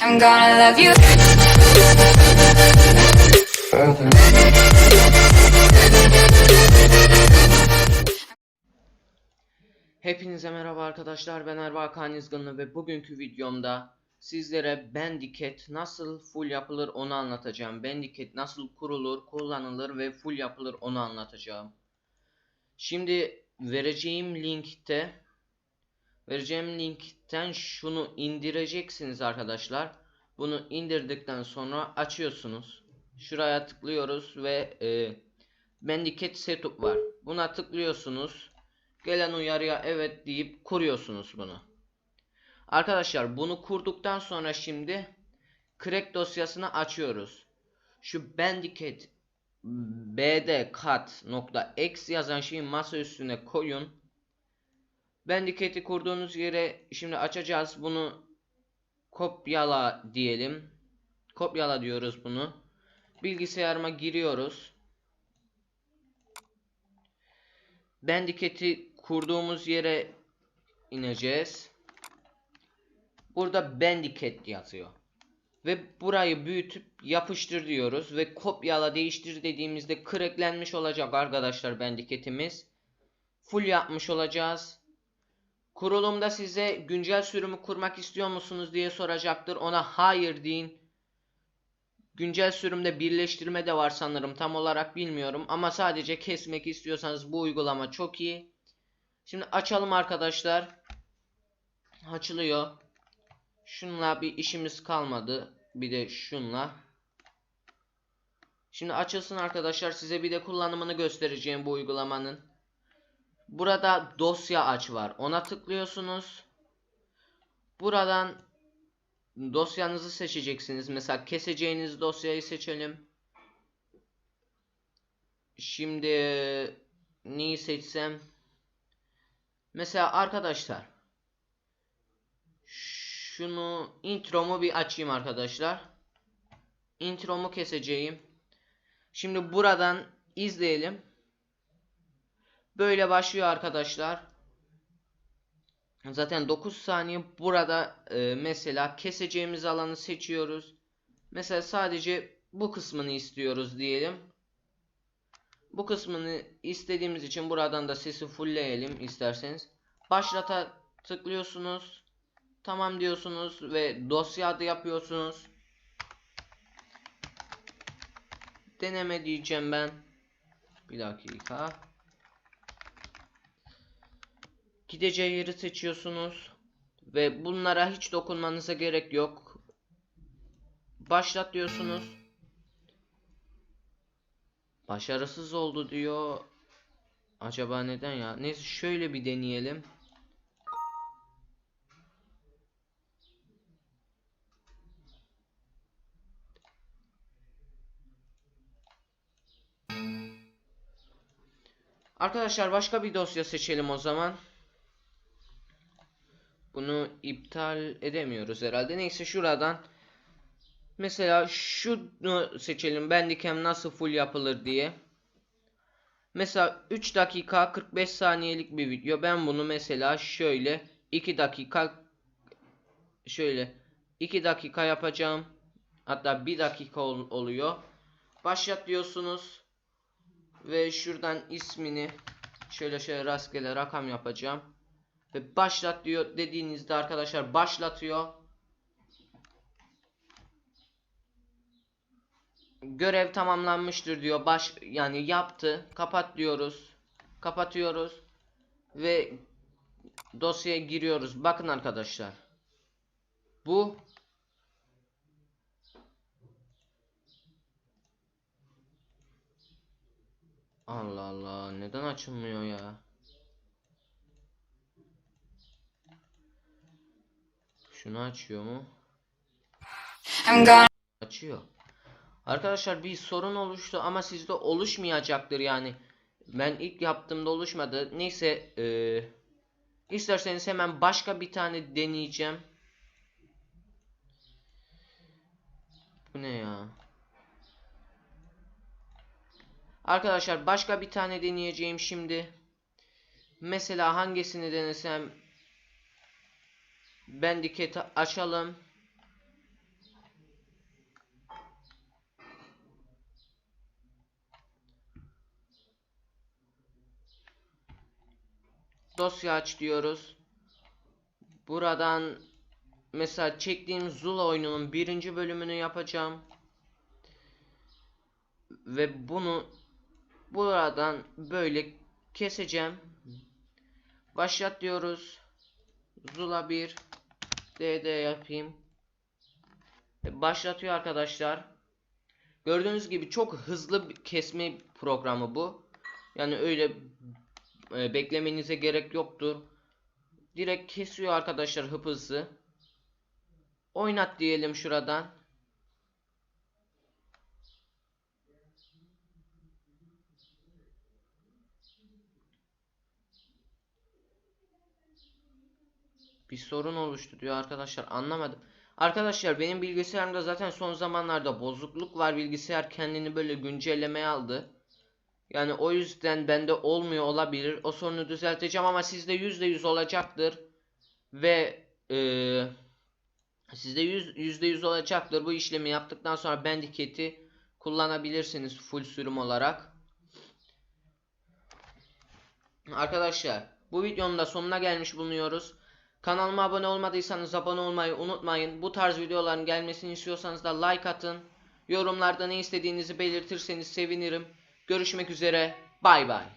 I'm gonna love you. Hepinize merhaba arkadaşlar ben Erbakan Yızgınlı ve bugünkü videomda sizlere Bandicat nasıl full yapılır onu anlatacağım. Bandicat nasıl kurulur, kullanılır ve full yapılır onu anlatacağım. Şimdi vereceğim linkte vereceğim linkten şunu indireceksiniz arkadaşlar. Bunu indirdikten sonra açıyorsunuz. Şuraya tıklıyoruz ve e, Bandicat setup var. Buna tıklıyorsunuz. Gelen uyarıya evet deyip kuruyorsunuz bunu. Arkadaşlar bunu kurduktan sonra şimdi crack dosyasını açıyoruz. Şu bandicat bdcat.x yazan şeyi masa üstüne koyun. Bandicat'i kurduğunuz yere şimdi açacağız. Bunu kopyala diyelim. Kopyala diyoruz bunu. Bilgisayarıma giriyoruz. Bandicat'i kurduğumuz yere ineceğiz. Burada Bandicat yazıyor. Ve burayı büyütüp yapıştır diyoruz ve kopyala değiştir dediğimizde cracklenmiş olacak arkadaşlar Bandicat'imiz. Full yapmış olacağız. Kurulumda size güncel sürümü kurmak istiyor musunuz diye soracaktır. Ona hayır deyin. Güncel sürümde birleştirme de var sanırım. Tam olarak bilmiyorum ama sadece kesmek istiyorsanız bu uygulama çok iyi. Şimdi açalım arkadaşlar. Açılıyor. Şunla bir işimiz kalmadı. Bir de şunla. Şimdi açılsın arkadaşlar. Size bir de kullanımını göstereceğim bu uygulamanın. Burada dosya aç var. Ona tıklıyorsunuz. Buradan dosyanızı seçeceksiniz. Mesela keseceğiniz dosyayı seçelim. Şimdi neyi seçsem? Mesela arkadaşlar şunu intromu bir açayım arkadaşlar. Intromu keseceğim. Şimdi buradan izleyelim. Böyle başlıyor arkadaşlar. Zaten 9 saniye burada e, mesela keseceğimiz alanı seçiyoruz. Mesela sadece bu kısmını istiyoruz diyelim. Bu kısmını istediğimiz için buradan da sesi fullleyelim isterseniz. Başlata tıklıyorsunuz. Tamam diyorsunuz ve dosya adı yapıyorsunuz. Deneme diyeceğim ben. Bir dakika. Gideceği yeri seçiyorsunuz. Ve bunlara hiç dokunmanıza gerek yok. Başlat diyorsunuz. Başarısız oldu diyor. Acaba neden ya? Neyse şöyle bir deneyelim. Arkadaşlar başka bir dosya seçelim o zaman. Bunu iptal edemiyoruz herhalde. Neyse şuradan mesela şunu seçelim. Bandicam nasıl full yapılır diye. Mesela 3 dakika 45 saniyelik bir video. Ben bunu mesela şöyle 2 dakika şöyle 2 dakika yapacağım. Hatta 1 dakika ol- oluyor. Başlat diyorsunuz. Ve şuradan ismini şöyle şöyle rastgele rakam yapacağım. Ve başlat diyor dediğinizde arkadaşlar başlatıyor. Görev tamamlanmıştır diyor. Baş yani yaptı. Kapat diyoruz. Kapatıyoruz. Ve dosyaya giriyoruz. Bakın arkadaşlar. Bu Allah Allah neden açılmıyor ya? Şunu açıyor mu? Açıyor. Arkadaşlar bir sorun oluştu ama sizde oluşmayacaktır yani. Ben ilk yaptığımda oluşmadı. Neyse eee isterseniz hemen başka bir tane deneyeceğim. Bu ne ya? Arkadaşlar başka bir tane deneyeceğim şimdi. Mesela hangisini denesem Bandicat'i açalım. Dosya aç diyoruz. Buradan mesela çektiğim Zula oyununun birinci bölümünü yapacağım. Ve bunu buradan böyle keseceğim. Başlat diyoruz. Zula 1 DD yapayım. Ve Başlatıyor arkadaşlar. Gördüğünüz gibi çok hızlı kesme programı bu. Yani öyle e, beklemenize gerek yoktur. Direkt kesiyor arkadaşlar hıp hızlı. Oynat diyelim şuradan. Bir sorun oluştu diyor arkadaşlar anlamadım. Arkadaşlar benim bilgisayarımda zaten son zamanlarda bozukluk var. Bilgisayar kendini böyle güncellemeye aldı. Yani o yüzden bende olmuyor olabilir. O sorunu düzelteceğim ama sizde %100 olacaktır. Ve eee sizde yüz- %100 olacaktır. Bu işlemi yaptıktan sonra Bandicat'i kullanabilirsiniz full sürüm olarak. Arkadaşlar bu videonun da sonuna gelmiş bulunuyoruz. Kanalıma abone olmadıysanız abone olmayı unutmayın. Bu tarz videoların gelmesini istiyorsanız da like atın. Yorumlarda ne istediğinizi belirtirseniz sevinirim. Görüşmek üzere. Bay bay.